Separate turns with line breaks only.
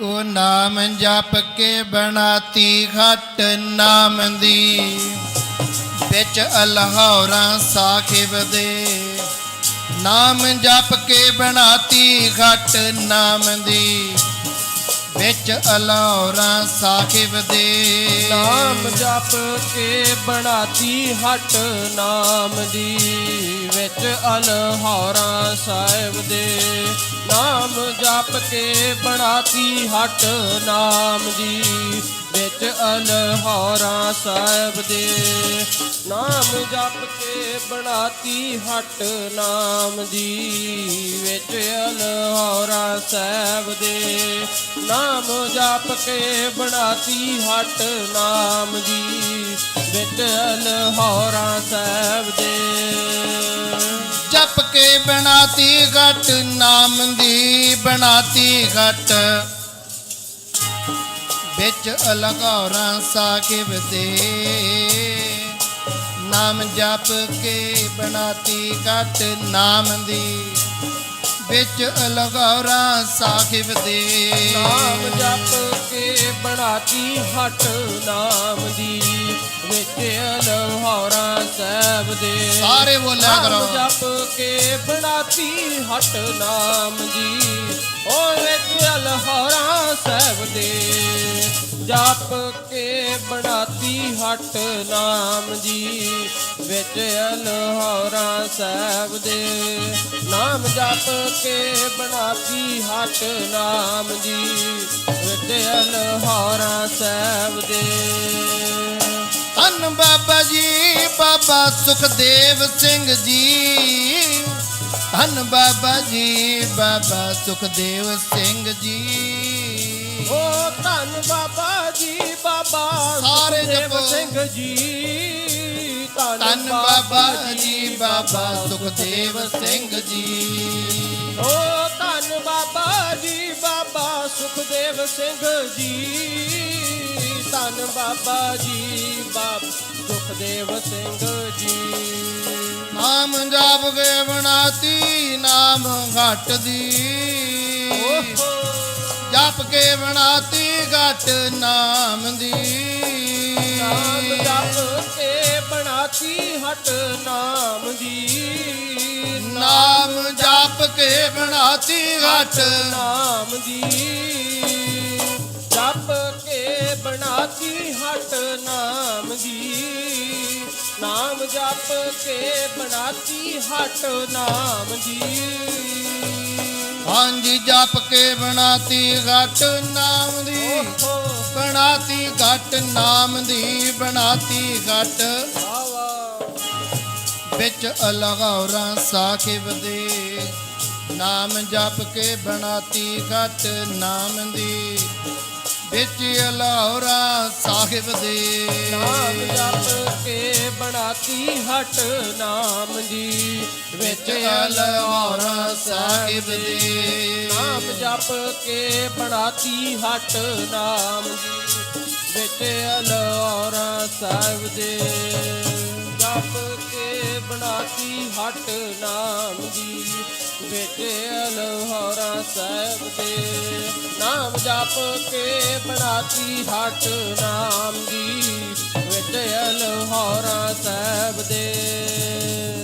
ਉਹ ਨਾਮ ਜਪ ਕੇ ਬਣਾਤੀ ਘਟ ਨਾਮ ਦੀ। ਵਿੱਚ ਅਲਹੌਰਾਂ ਸਾਖਿਬ ਦੇ। ਨਾਮ ਜਪ ਕੇ ਬਣਾਤੀ ਘਟ ਨਾਮ ਦੀ। ਵਿੱਚ ਅਲਹੌਰਾਂ ਸਾਖਿਬ ਦੇ।
ਨਾਮ ਜਪ ਕੇ ਬਣਾਤੀ ਹਟ ਨਾਮ ਦੀ। ਵਿੱਚ ਅਲਹੌਰਾ ਸਾਹਿਬ ਦੇ। ਨਾਮ ਜਪ ਕੇ ਬਣਾਤੀ ਹਟ ਨਾਮ ਜੀ ਵਿੱਚ ਅਲਹੌਰਾ ਸਾਹਿਬ ਦੇ। ਨਾਮ ਜਪ ਕੇ ਬਣਾਤੀ ਹਟ ਨਾਮ ਦੀ, ਵਿੱਚ ਅਲਹੌਰਾ ਸਾਹਿਬ ਦੇ। ਨਾਮ ਜਪ ਕੇ ਬਣਾਤੀ ਹਟ ਨਾਮ ਦੀ, ਵਿੱਚ ਅਲਹੌਰਾ ਸਾਹਿਬ ਦੇ।
ਕੇ ਬਣਾਤੀ ਘਟ, ਨਾਮ ਦੀ ਬਣਾਤੀ ਘਟ। ਵਿੱਚ ਅਲਗੌਰਾਂ ਸਾਖਿਬ ਦੇ ਨਾਮ ਜਪ ਕੇ ਬਣਾਤੀ ਘਟ, ਨਾਮ ਦੀ। ਵਿੱਚ ਅਲਗੌਰਾਂ ਸਾਖਿਬ ਦੇ
ਨਾਮ ਜਪ ਕੇ ਬਣਾਤੀ ਹਟ ਨਾਮ ਦੀ। ਵਿੱਚ ਸਾਹਿਬ ਦੇ।
ਸਾਰੇ ਬੋਲਿਆ ਕਰੋ
ਜਪ ਕੇ ਬਣਾਤੀ ਹਟ ਨਾਮ ਦੀ ਓ ਵਿੱਚ ਅਲਹੌਰਾ ਸਾਹਿਬ ਦੇ। ਜਪ ਕੇ ਬਣਾਤੀ ਹਟ ਨਾਮ ਦੀ ਵਿੱਚ ਅਲਹੌਰਾ ਸਾਹਿਬ ਦੇ। ਨਾਮ ਜਪ ਕੇ ਬਣਾਤੀ ਹਟ ਨਾਮ ਦੀ ਵਿੱਚ ਅਲਹੌਰਾ ਸਾਹਿਬ ਦੇ।
ਧੰਨ ਬਾਬਾ ਜੀ ਬਾਬਾ ਸੁਖਦੇਵ ਸਿੰਘ ਜੀ। ਧੰਨ ਬਾਬਾ ਜੀ ਬਾਬਾ ਸੁਖਦੇਵ ਸਿੰਘ ਜੀ।
ਓ ਧੰਨ ਬਾਬਾ ਜੀ ਬਾਬਾ
ਸਾਰੇ ਜਪੋ।
ਸਿੰਘ ਜੀ।
ਧੰਨ ਬਾਬਾ ਜੀ ਬਾਬਾ ਸੁਖਦੇਵ ਸਿੰਘ ਜੀ।
ਓ ਧੰਨ ਬਾਬਾ ਜੀ ਬਾਬਾ ਸੁਖਦੇਵ ਸਿੰਘ ਜੀ। ਧੰਨ ਬਾਬਾ ਜੀ ਬਾਬਾ ਸੁਖਦੇਵ ਸਿੰਘ ਜੀ।
ਨਾਮ ਜਾਪ ਕੇ ਬਣਾਤੀ ਨਾਮ ਘਟ ਦੀ।
ਓਹੋ।
ਜਪ ਕੇ ਬਣਾਤੀ ਘਟ ਨਾਮ ਦੀ।
ਨਾਮ ਜਪ ਕੇ ਬਣਾਤੀ ਹਟ ਨਾਮ ਦੀ।
ਨਾਮ ਜਪ ਕੇ ਬਣਾਤੀ ਘਟ
ਨਾਮ ਦੀ। ਜਪ ਕੇ ਬਣਾਤੀ ਹਟ ਨਾਮ ਦੀ ਨਾਮ ਜਪ ਕੇ ਬਣਾਤੀ ਹਟ ਨਾਮ ਦੀ।
ਹਾਂਜੀ ਜਪ ਕੇ ਬਣਾਤੀ ਘਟ ਨਾਮ ਦੀ ਬਣਾਤੀ ਘਟ ਨਾਮ ਦੀ ਬਣਾਤੀ ਘਟ। ਵਿੱਚ ਅਲਗੌਰਾਂ ਸਾਖਿਬ ਦੇ ਨਾਮ ਜਪ ਕੇ ਬਣਾਤੀ ਘਟ ਨਾਮ ਦੀ। ਵਿੱਚ ਅਲਗੌਰਾਂ ਸਾਹਿਬ ਦੇ
ਨਾਮ ਜਪ ਕੇ ਬਣਾਤੀ ਹਟ ਨਾਮ ਦੀ
ਵਿੱਚ ਅਲਗੌਰਾਂ ਸਾਹਿਬ ਦੇ।
ਨਾਮ ਜਪ ਕੇ ਬਣਾਤੀ ਹਟ ਨਾਮ ਦੀ ਵਿੱਚ ਅਲੌਰਾ ਸਾਹਿਬ ਦੇ। ਬਣਾਤੀ ਹਟ ਨਾਮ ਦੀ? ਵਿੱਚ ਅਲੌਰਾ ਸਾਹਿਬ ਦੇ। ਨਾਮ ਜਪ ਕੇ ਬਣਾਤੀ ਹਟ ਨਾਮ ਦੀ? ਵਿੱਚ ਅਲੌਰਾ ਸਾਹਿਬ ਦੇ।